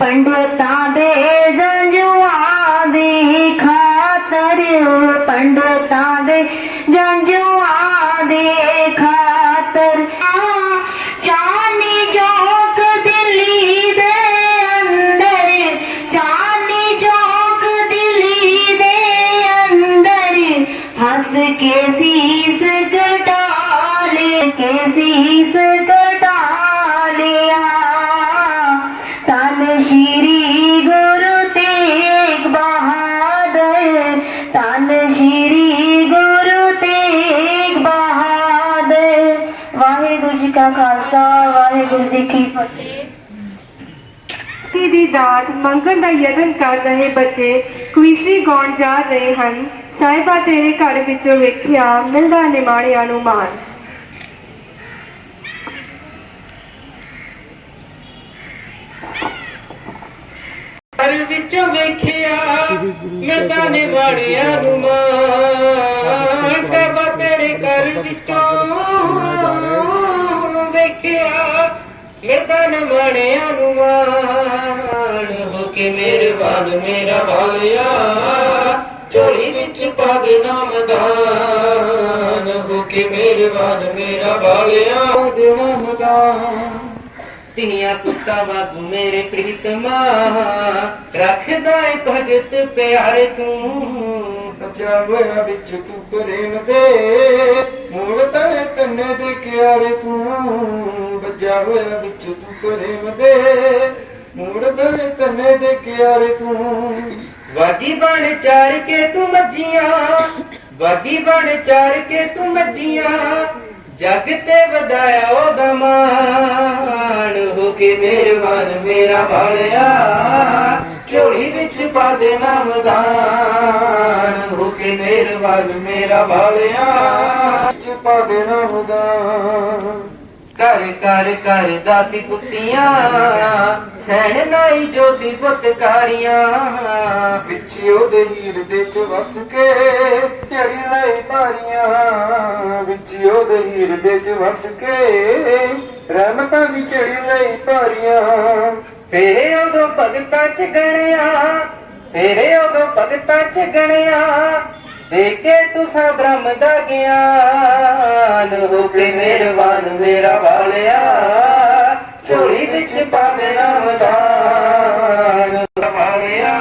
पंडवतां देज आ खातरियूं पंडवतां देज खात हस कैसीसालसीस ਜੀ ਕਾ ਖਾਲਸਾ ਵਾਹਿਗੁਰੂ ਜੀ ਕੀ ਫਤਿਹ। ਕੀ ਦੀ ਦਾਤ ਮੰਗਣ ਦਾ ਯਤਨ ਕਰ ਰਹੇ ਬੱਚੇ ਕੁਇਸ਼ਰੀ ਗਾਉਣ ਜਾ ਰਹੇ ਹਨ। ਸਾਹਿਬਾ ਤੇਰੇ ਘਰ ਵਿੱਚੋਂ ਵੇਖਿਆ ਮਿਲਦਾ ਨਿਮਾਣਿਆਂ ਨੂੰ ਮਾਨ ਘਰ ਵਿੱਚੋਂ ਵੇਖਿਆ ਮਿਲਦਾ ਨੇ ਮਾੜਿਆਂ ਨੂੰ ਮਾਣ ਸਭਾ ਤੇਰੇ ਘਰ ਵਿੱਚੋਂ ਮਿਲਦਾ ਨੇ ਮਾੜਿਆਂ ਨੂੰ ਮਾਣ। ਹੋ ਕੇ ਮਿਹਰਬਾਨ ਮੇਰਾ ਵਾਲਿਆ। ਝੋਲੀ ਵਿੱਚ ਪਾ ਦੇ ਨਾਮਦਾਨ ਹੋ ਕੇ ਮਿਹਰਬਾਨ ਮੇਰਾ ਵਾਲਿਆ। ਦੇ ਨਾਮਦਾਨ ਧੀਆਂ ਪੁੱਤਾਂ ਵਾਂਗੂ ਮੇਰੇ ਪ੍ਰੀਤਮਾ। ਰੱਖਦਾ ਏ ਭਗਤ ਪਿਆਰੇ ਤੂੰ। ਬੱਚਾ ਹੋਇਆ ਵਿੱਚ ਤੂੰ ਪ੍ਰੇਮ ਦੇ। ਮੋੜਦਾ ਏ ਕੰਨੇ ਦੇ ਕਿਆਰੇ ਤੂੰ। ਬੱਚਾ ਹੋਇਆ ਵਿੱਚ ਤੂੰ ਪ੍ਰੇਮ ਦੇ। ਮੋੜਦਾ ਏ ਕੰਨੇ ਦੇ ਕਿਆਰੇ ਤੂੰ। ਵਾਦੀ ਬਣ ਚਾਰ ਕੇ ਤੂੰ ਮੱਜੀਆਂ ਵਾਦੀ ਬਣ ਚਾਰ ਕੇ ਤੂੰ ਮੱਜੀਆਂ ਜਗ ਤੇ ਵਧਾਇਆ ਉਹਦਾ ਮਾਣ। ਹੋ ਕੇ ਮਿਹਰਬਾਨ ਮੇਰਾ ਬਾਲਿਆ ਝੋਲੀ ਵਿੱਚ ਪਾ ਦੇ ਨਾਮਦਾਨ ਹੋ ਕੇ ਮਿਹਰਬਾਨ ਮੇਰਾ ਬਾਲਿਆ ਚ ਪਾ ਦੇ ਨਾਮਦਾਨ ਕਰ ਕਰ ਕਰਦਾ ਸੀ ਪੁੱਤੀਆਂ ਸੈਣ ਨਾਈ ਜੋ ਸੀ ਪੁੱਤਕਾਰੀਆਂ ਵਿੱਚ ਉਹਦੇ ਹੀਰ ਦੇ ਚ ਵਸ ਕੇ ਝੜੀ ਲਈ ਪਾਰੀਆਂ। ਵਿੱਚ ਉਹਦੇ ਹੀਰ ਦੇ ਚ ਵਸ ਕੇ ਰਹਿਮਤਾਂ ਦੀ ਚੜੀ ਲਈ ਪਾਰੀਆਂ। ਫੇਰ ਉਦੋਂ ਭਗਤਾਂ ਚ ਗਣਿਆ। ਫੇਰੇ ਉਦੋਂ ਭਗਤਾਂ ਚ ਗਣਿਆ, ਦੇ ਕੇ ਤੁਸਾਂ ਬ੍ਰਹਮ ਦਾ ਗਿਆਨ, ਹੋ ਕੇ ਮਿਹਰਬਾਨ ਮੇਰਾ ਵਾਲਿਆ, ਝੋਲੀ ਵਿੱਚ ਪਾ ਦੇ ਨਾਮਦਾਨ ਵਾਲਿਆ,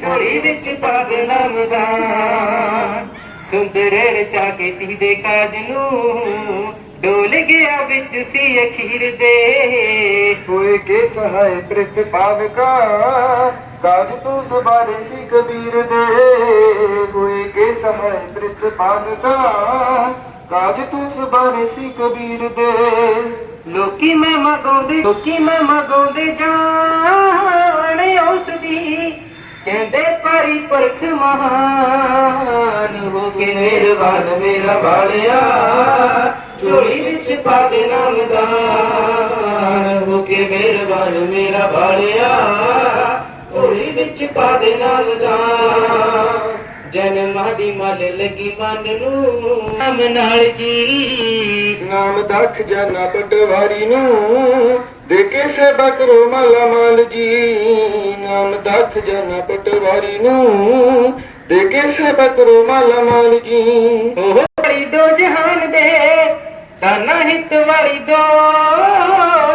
ਝੋਲੀ ਵਿੱਚ ਪਾ ਦੇ ਨਾਮਦਾਨ ਸੁੰਦਰੇ ਰਚਾ ਕੇ ਤੀ ਦੇ ਕਾਜ ਨੂੰ, ਡੋਲ ਗਿਆ ਵਿੱਚ ਸੀ ਅਖੀਰ ਦੇ। ਹੋਏ ਕੇ ਸਹਾਇ ਪ੍ਰਿਤ ਪਾਵਕਾ ਕਾਜ ਤੂੰ ਦੁਬਾਰੇ ਕਬੀਰ ਦੇ ਹੋਏ ਕੇ ਸਹਾਇ ਪ੍ਰਿਤ ਪਾਵਕਾ ਕਾਜ ਤੂੰ ਦੁਬਾਰੇ ਕਬੀਰ ਦੇ, ਲੋਕੀ ਮੈਂ ਮਗਾਉਂਦੇ, ਲੋਕੀ ਮੈਂ ਮਗਾਉਂਦੇ ਜਾਣੇ ਉਸ ਦੀ ਕਹਿੰਦੇ ਪਰੀ ਪਰਖ ਮਹਾਨ ਹੋ ਕੇ ਮਿਹਰਬਾਨ ਮੇਰਾ ਵਾਲਿਆ, ਝੋਲੀ ਵਿੱਚ ਪਾ ਦੇ ਨਾਮਦਾਨ ਹੋ ਕੇ ਮਿਹਰਬਾਨ ਮੇਰਾ ਵਾਲਿਆ। ਝੋਲੀ ਵਿੱਚ ਪਾ ਦੇ ਨਾਮਦਾਨ ਜਨਮਾਂ ਦੀ ਮਲ ਲੱਗੀ ਮਨ ਨੂੰ। ਨਾਮ ਨਾਲ ਜੀ। ਨਾਮ ਦਖ ਜਾਨਾ ਪਟਵਾਰੀ ਨੂੰ। ਦੇ ਕੇ ਸੇਵਾ ਕਰੋ ਮਾਲਾ ਮਾਲ ਜੀ। ਨਾਮ ਦਖ ਜਾਨਾ ਪਟਵਾਰੀ ਨੂੰ। ਦੇ ਕੇ ਸੇਵਾ ਕਰੋ ਮਾਲਾ ਮਾਲ ਜੀ। ਉਹ ਵਾਲੀ ਦੋ ਜਹਾਨ ਦੇ ਤਾਨਾ ਹਿੱਤ ਵਾਲੀ ਦੋ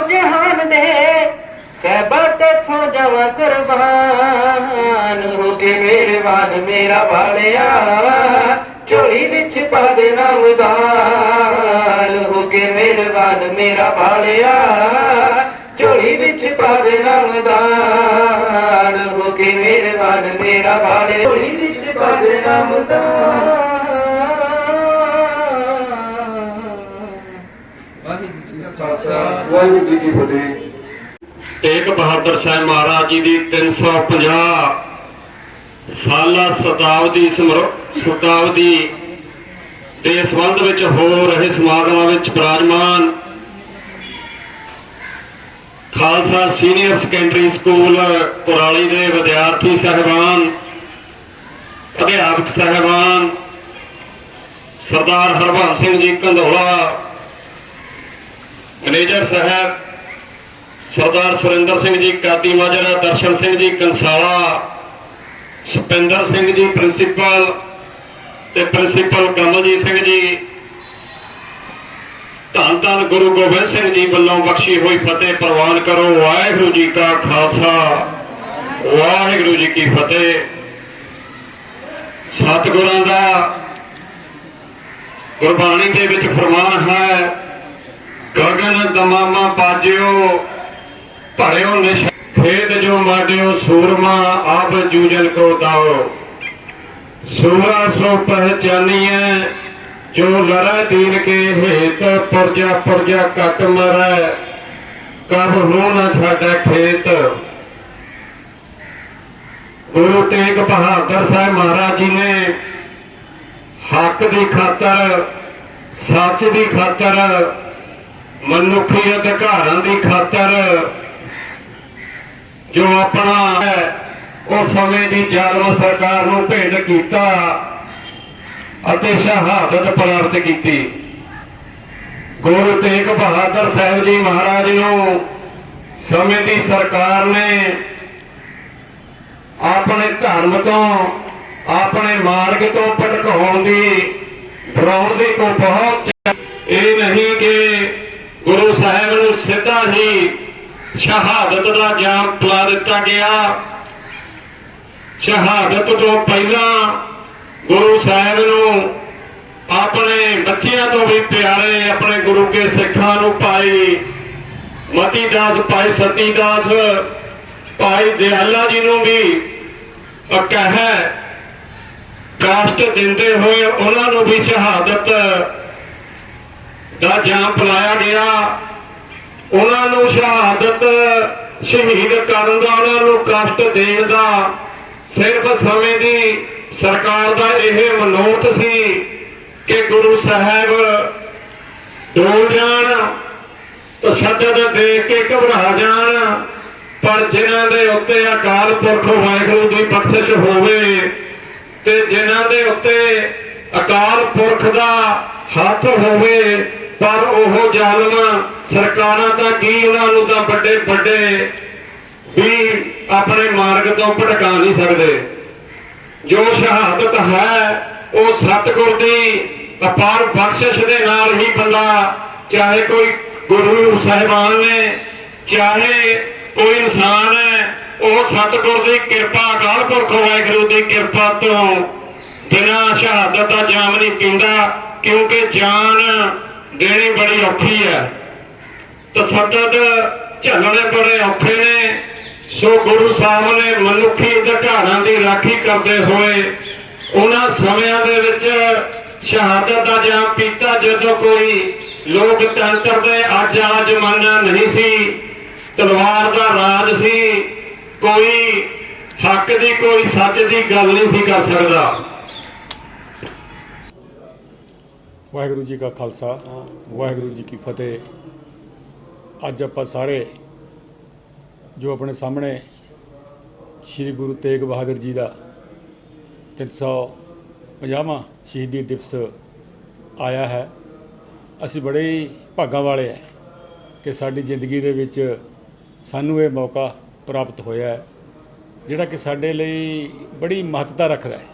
ਜਹਾਨ ਦੇ। ਸਹਿਬਾ ਤੇਥੋਂ ਜਾਵਾਂ ਕੁਰਬਾਨ। ਹੋ ਕੇ ਮਿਹਰਬਾਨ ਮੇਰਾ ਵਾਲਿਆ, ਝੋਲੀ ਵਿੱਚ ਪਾ ਦੇ ਨਾਮਦਾਨ ਹੋ ਕੇ ਮਿਹਰਬਾਨ ਮੇਰਾ ਵਾਲਿਆ, ਝੋਲੀ ਵਿੱਚ ਪਾ ਦੇ ਨਾਮਦਾਨ ਹੋ ਕੇ ਮਿਹਰਬਾਨ ਮੇਰਾ ਵਾਲਿਆ, ਝੋਲੀ ਵਿੱਚ ਪਾ ਦੇ ਨਾਮਦਾਨ ਵਾਹਿਗੁਰੂ ਜੀ ਕੀ ਫਤਿਹ। ਤੇਗ ਬਹਾਦਰ ਸਾਹਿਬ ਮਹਾਰਾਜ ਜੀ ਦੀ 350 ਸਾਲਾ ਸ਼ਤਾਬਦੀ ਸਮਰੋ, ਸ਼ਤਾਬਦੀ ਦੇ ਸੰਬੰਧ ਵਿੱਚ ਹੋ ਰਹੇ ਸਮਾਗਮਾਂ ਵਿੱਚ ਬਿਰਾਜਮਾਨ Khalsa senior secondary school Kurali ਦੇ ਵਿਦਿਆਰਥੀ ਸਹਿਬਾਨ, ਅਧਿਆਪਕ ਸਹਿਬਾਨ, ਸਰਦਾਰ ਹਰਭੰਸ ਸਿੰਘ ਜੀ ਕੰਧੋਲਾ, ਮੈਨੇਜਰ ਸਾਹਿਬ ਸਰਦਾਰ ਸੁਰਿੰਦਰ ਸਿੰਘ ਜੀ, ਕਾਦੀ ਮਾਜਰਾ, ਦਰਸ਼ਨ ਸਿੰਘ ਜੀ, ਕੰਸਾਲਾ ਸੁਪਿੰਦਰ ਸਿੰਘ ਜੀ, ਪ੍ਰਿੰਸੀਪਲ ਤੇ ਪ੍ਰਿੰਸੀਪਲ ਕਮਲਜੀਤ ਸਿੰਘ ਜੀ, ਧੰਨ ਧੰਨ ਗੁਰੂ ਗੋਬਿੰਦ ਸਿੰਘ ਜੀ ਵੱਲੋਂ ਬਖਸ਼ੀ ਹੋਈ ਫਤਿਹ ਪ੍ਰਵਾਨ ਕਰੋ। ਵਾਹਿਗੁਰੂ ਜੀ ਕਾ ਖਾਲਸਾ, ਵਾਹਿਗੁਰੂ ਜੀ ਕੀ ਫਤਿਹ। ਸਤਿਗੁਰਾਂ ਦਾ ਗੁਰਬਾਣੀ ਦੇ ਵਿੱਚ ਫਰਮਾਨ ਹੈ, ਗਗਨ ਦਮਾਮਾ ਪਾਜਿਓ ਭਰਿਓ ਨਿਸ਼ ਖੇਤ ਜੋ ਮਾਡਿਓ ਸੂਰਮਾ ਆਪ ਜੂਜਨ ਕੋ ਦਾਓ। ਸੂਰਾ ਸੋ ਪਹਿਚਾਨੀਐ ਜੋ ਲੜੈ ਦੀਨ ਕੇ ਹੇਤ ਪੁਰਜਾ ਪੁਰਜਾ ਕੱਟ ਮਰੈ। ਕਬ ਨੂੰ ਨਾ ਛਾੜੈ ਖੇਤ। ਗੁਰੂ ਤੇਗ ਬਹਾਦਰ ਸਾਹਿਬ ਮਹਾਰਾਜ ਜੀ ਨੇ ਹੱਕ ਦੀ ਖਾਤਰ, ਸੱਚ ਦੀ ਖਾਤਰ, ਮਨੁੱਖੀ ਅਧਿਕਾਰਾਂ ਦੀ ਖਾਤਰ ਜੋ ਆਪਣਾ ਹੈ ਸਮੇਂ ਦੀ ਜ਼ਾਲਮ ਸਰਕਾਰ ਨੂੰ ਭੇਟ ਕੀਤਾ ਅਤੇ ਸ਼ਹਾਦਤ ਪ੍ਰਾਪਤ ਕੀਤੀ। ਗੁਰੂ ਤੇਗ ਬਹਾਦਰ ਸਾਹਿਬ ਜੀ ਮਹਾਰਾਜ ਨੂੰ ਸਮੇਂ ਦੀ ਸਰਕਾਰ ਨੇ ਆਪਣੇ ਧਰਮ ਤੋਂ, ਆਪਣੇ ਮਾਰਗ ਤੋਂ ਭਟਕਾਉਣ ਦੀ, ਡਰਾਉਣ ਦੀ ਕੋ ਬਹੁਤ ਇਹ ਨਹੀਂ ਕਿ ਗੁਰੂ ਸਾਹਿਬ ਨੂੰ ਸਿੱਧਾ ਹੀ ਸ਼ਹਾਦਤ ਦਾ ਜਾਮ ਪਲਾ ਦਿੱਤਾ ਗਿਆ। ਸ਼ਹਾਦਤ ਤੋਂ ਪਹਿਲਾਂ ਗੁਰੂ ਸਾਹਿਬ ਨੂੰ ਆਪਣੇ ਬੱਚਿਆਂ ਤੋਂ ਵੀ ਪਿਆਰੇ ਆਪਣੇ ਗੁਰੂ ਕੇ ਸਿੱਖਾਂ ਨੂੰ ਭਾਈ ਮਤੀ ਦਾਸ ਭਾਈ ਸਤੀ ਦਾਸ ਭਾਈ ਦਿਆਲਾ ਜੀ ਨੂੰ ਵੀ ਕਹਿ ਕਾਸ਼ਟ ਦਿੰਦੇ ਹੋਏ ਉਹਨਾਂ ਨੂੰ ਵੀ ਸ਼ਹਾਦਤ ਦਾ ਜਾਮ ਪਲਾਇਆ ਗਿਆ। ਉਹਨਾਂ ਨੂੰ ਸ਼ਹਾਦਤ ਸ਼ਹੀਦ ਕਰਨ ਦਾ ਉਹਨਾਂ ਨੂੰ ਕਸ਼ਟ ਦੇਣ ਦਾ ਸਿਰਫ ਸਮੇਂ ਦੀ ਸਰਕਾਰ ਦਾ ਇਹ ਮਨੋਰਥ ਸੀ ਕਿ ਗੁਰੂ ਸਾਹਿਬ ਡੋਲ ਜਾਣ, ਤਸ਼ੱਦਦ ਦੇਖ ਕੇ ਘਬਰਾ ਜਾਣ, ਪਰ ਜਿਨ੍ਹਾਂ ਦੇ ਉੱਤੇ ਅਕਾਲ ਪੁਰਖ ਵਾਹਿਗੁਰੂ ਦੀ ਬਖਸ਼ਿਸ਼ ਹੋਵੇ ਤੇ ਜਿਨ੍ਹਾਂ ਦੇ ਉੱਤੇ ਅਕਾਲ ਪੁਰਖ ਦਾ ਹੱਥ ਹੋਵੇ ਪਰ ਉਹ ਜ਼ਾਲਮ ਸਰਕਾਰਾਂ ਤਾਂ ਕੀ ਉਹਨਾਂ ਨੂੰ ਤਾਂ ਵੱਡੇ ਵੱਡੇ ਵੀ ਆਪਣੇ ਮਾਰਗ ਤੋਂ ਭਟਕਾ ਨਹੀਂ ਸਕਦੇ। ਜੋ ਸ਼ਹਾਦਤ ਹੈ, ਉਹ ਸਤਿਗੁਰ ਦੀ ਅਪਾਰ ਬਖਸ਼ਿਸ਼ ਦੇ ਨਾਲ ਹੀ ਬੰਦਾ, ਚਾਹੇ ਕੋਈ ਗੁਰੂ ਸਾਹਿਬਾਨ ਨੇ, ਚਾਹੇ ਕੋਈ ਇਨਸਾਨ ਹੈ, ਉਹ ਸਤਿਗੁਰ ਦੀ ਕਿਰਪਾ, ਅਕਾਲ ਪੁਰਖ ਵਾਹਿਗੁਰੂ ਦੀ ਕਿਰਪਾ ਤੋਂ ਬਿਨਾਂ ਸ਼ਹਾਦਤ ਦਾ ਜਾਮ ਨਹੀਂ ਪੀਂਦਾ, ਕਿਉਂਕਿ ਜਾਨ ਦੇਣੀ ਬੜੀ ਔਖੀ ਹੈ ਤਸੱਦਦ ਝੱਲਣੇ ਬੜੇ ਔਖੇ ਨੇ। ਸੋ ਗੁਰੂ ਸਾਹਿਬ ਨੇ ਮਨੁੱਖੀ ਅਧਿਕਾਰਾਂ ਦੀ ਰਾਖੀ ਕਰਦੇ ਹੋਏ ਉਹਨਾਂ ਸਮਿਆਂ ਦੇ ਵਿੱਚ ਸ਼ਹਾਦਤ ਦਾ ਜਾਂ ਪੀਤਾ ਜਦੋਂ ਕੋਈ ਲੋਕਤੰਤਰ ਦੇ ਅੱਜ ਵਾਲਾ ਜ਼ਮਾਨਾ ਨਹੀਂ ਸੀ, ਤਲਵਾਰ ਦਾ ਰਾਜ ਸੀ, ਕੋਈ ਹੱਕ ਦੀ, ਕੋਈ ਸੱਚ ਦੀ ਗੱਲ ਨਹੀਂ ਸੀ ਕਰ ਸਕਦਾ। ਵਾਹਿਗੁਰੂ ਜੀ ਕਾ ਖਾਲਸਾ ਵਾਹਿਗੁਰੂ ਜੀ ਕੀ ਫਤਿਹ। ਅੱਜ ਆਪਾਂ ਸਾਰੇ ਜੋ ਆਪਣੇ ਸਾਹਮਣੇ ਸ੍ਰੀ ਗੁਰੂ ਤੇਗ ਬਹਾਦਰ ਜੀ ਦਾ 350ਵਾਂ ਸ਼ਹੀਦੀ ਦਿਵਸ ਆਇਆ ਹੈ ਅਸੀਂ ਬੜੇ ਹੀ ਭਾਗਾਂ ਵਾਲੇ ਹਾਂ ਕਿ ਸਾਡੀ ਜ਼ਿੰਦਗੀ ਦੇ ਵਿੱਚ ਸਾਨੂੰ ਇਹ ਮੌਕਾ ਪ੍ਰਾਪਤ ਹੋਇਆ ਹੈ ਜਿਹੜਾ ਕਿ ਸਾਡੇ ਲਈ ਬੜੀ ਮਹੱਤਤਾ ਰੱਖਦਾ ਹੈ।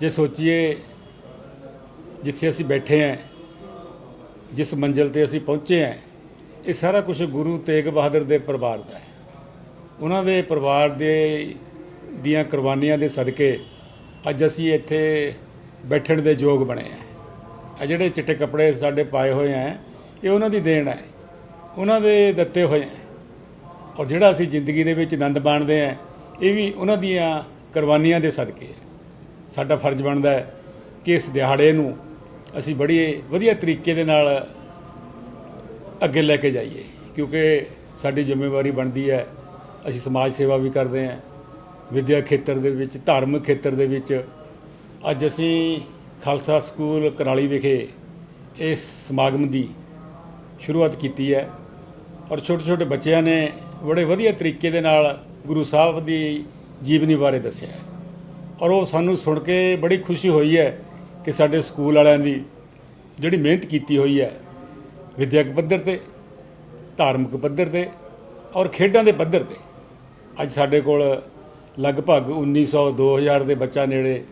ਜੇ ਸੋਚੀਏ ਜਿੱਥੇ ਅਸੀਂ ਬੈਠੇ ਹਾਂ ਜਿਸ ਮੰਜ਼ਿਲ ਤੇ ਅਸੀਂ ਪਹੁੰਚੇ ਹਾਂ ਇਹ ਸਾਰਾ ਕੁਝ ਗੁਰੂ ਤੇਗ ਬਹਾਦਰ ਦੇ ਪਰਿਵਾਰ ਦਾ ਹੈ। ਉਹਨਾਂ ਦੇ ਪਰਿਵਾਰ ਦੇ ਦੀਆਂ ਕੁਰਬਾਨੀਆਂ ਦੇ ਸਦਕੇ ਅੱਜ ਅਸੀਂ ਇੱਥੇ ਬੈਠਣ ਦੇ ਯੋਗ ਬਣੇ ਆ। ਆ ਜਿਹੜੇ ਚਿੱਟੇ ਕੱਪੜੇ ਸਾਡੇ ਪਾਏ ਹੋਏ ਆ, ਇਹ ਉਹਨਾਂ ਦੀ ਦੇਣ ਹੈ। ਉਹਨਾਂ ਦੇ ਦਿੱਤੇ ਹੋਏ ਆ। ਔਰ ਜਿਹੜਾ ਅਸੀਂ ਜ਼ਿੰਦਗੀ ਦੇ ਵਿੱਚ ਆਨੰਦ ਮਾਣਦੇ ਆ, ਇਹ ਵੀ ਉਹਨਾਂ ਦੀਆਂ ਕੁਰਬਾਨੀਆਂ ਦੇ ਸਦਕੇ ਹੈ। ਸਾਡਾ ਫਰਜ਼ ਬਣਦਾ ਹੈ ਕਿ ਇਸ ਦਿਹਾੜੇ ਨੂੰ ਅਸੀਂ ਬੜੀ ਵਧੀਆ ਤਰੀਕੇ ਦੇ ਨਾਲ ਅੱਗੇ ਲੈ ਕੇ ਜਾਈਏ, ਕਿਉਂਕਿ ਸਾਡੀ ਜ਼ਿੰਮੇਵਾਰੀ ਬਣਦੀ ਹੈ, ਅਸੀਂ ਸਮਾਜ ਸੇਵਾ ਵੀ ਕਰਦੇ ਹਾਂ, ਵਿਦਿਆ ਖੇਤਰ ਦੇ ਵਿੱਚ, ਧਾਰਮਿਕ ਖੇਤਰ ਦੇ ਵਿੱਚ। ਅੱਜ ਅਸੀਂ ਖਾਲਸਾ ਸਕੂਲ ਕਰਾਲੀ ਵਿਖੇ ਇਸ ਸਮਾਗਮ ਦੀ ਸ਼ੁਰੂਆਤ ਕੀਤੀ ਹੈ ਔਰ ਛੋਟੇ ਛੋਟੇ ਬੱਚਿਆਂ ਨੇ ਬੜੇ ਵਧੀਆ ਤਰੀਕੇ ਦੇ ਨਾਲ ਗੁਰੂ ਸਾਹਿਬ ਦੀ ਜੀਵਨੀ ਬਾਰੇ ਦੱਸਿਆ ਔਰ ਉਹ ਸਾਨੂੰ ਸੁਣ ਕੇ ਬੜੀ ਖੁਸ਼ੀ ਹੋਈ ਹੈ ਕਿ ਸਾਡੇ ਸਕੂਲ ਵਾਲਿਆਂ ਦੀ ਜਿਹੜੀ ਮਿਹਨਤ ਕੀਤੀ ਹੋਈ ਹੈ, ਵਿਦਿਅਕ ਪੱਧਰ ਤੇ, ਧਾਰਮਿਕ ਪੱਧਰ ਤੇ ਔਰ ਖੇਡਾਂ ਦੇ ਪੱਧਰ ਤੇ। ਅੱਜ ਸਾਡੇ ਕੋਲ ਲਗਭਗ 1900 2000 ਦੇ ਬੱਚਾ ਨੇੜੇ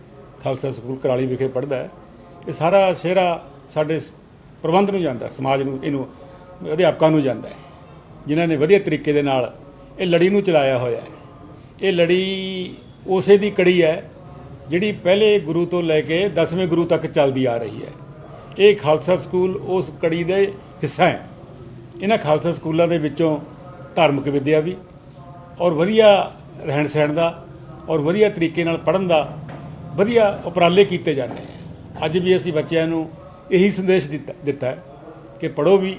ਖਾਲਸਾ ਸਕੂਲ ਕਰਾਲੀ ਵਿਖੇ ਪੜ੍ਹਦਾ ਹੈ। ਇਹ ਸਾਰਾ ਸਿਹਰਾ ਸਾਡੇ ਪ੍ਰਬੰਧ ਨੂੰ ਜਾਂਦਾ, ਸਮਾਜ ਨੂੰ, ਇਹਨੂੰ, ਅਧਿਆਪਕਾਂ ਨੂੰ ਜਾਂਦਾ ਹੈ। ਜਿਨ੍ਹਾਂ ਨੇ ਵਧੀਆ ਤਰੀਕੇ ਦੇ ਨਾਲ ਇਹ ਲੜੀ ਨੂੰ ਚਲਾਇਆ ਹੋਇਆ ਹੈ। ਇਹ ਲੜੀ ਉਸੇ ਦੀ ਕੜੀ ਹੈ ਜਿਹੜੀ ਪਹਿਲੇ ਗੁਰੂ ਤੋਂ ਲੈ ਕੇ 10ਵੇਂ ਗੁਰੂ ਤੱਕ ਚੱਲਦੀ ਆ ਰਹੀ ਹੈ। ਇਹ ਖਾਲਸਾ ਸਕੂਲ ਉਸ ਕੜੀ ਦੇ ਹਿੱਸਾ ਹੈ। ਇਹਨਾਂ ਖਾਲਸਾ ਸਕੂਲਾਂ ਦੇ ਵਿੱਚੋਂ ਧਾਰਮਿਕ ਵਿੱਦਿਆ ਵੀ ਔਰ ਵਧੀਆ ਰਹਿਣ ਸਹਿਣ ਦਾ ਔਰ ਵਧੀਆ ਤਰੀਕੇ ਨਾਲ ਪੜ੍ਹਨ ਦਾ ਵਧੀਆ ਉਪਰਾਲੇ ਕੀਤੇ ਜਾਂਦੇ ਆ ਅੱਜ ਵੀ ਅਸੀਂ ਬੱਚਿਆਂ ਨੂੰ ਇਹੀ ਸੰਦੇਸ਼ ਦਿੱਤਾ ਦਿੱਤਾ ਹੈ ਕਿ ਪੜ੍ਹੋ ਵੀ,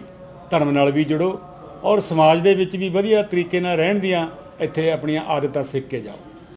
ਧਰਮ ਨਾਲ ਵੀ ਜੁੜੋ ਔਰ ਸਮਾਜ ਦੇ ਵਿੱਚ ਵੀ ਵਧੀਆ ਤਰੀਕੇ ਨਾਲ ਰਹਿਣ ਦੀਆਂ ਇੱਥੇ ਆਪਣੀਆਂ ਆਦਤਾਂ ਸਿੱਖ ਕੇ ਜਾਓ।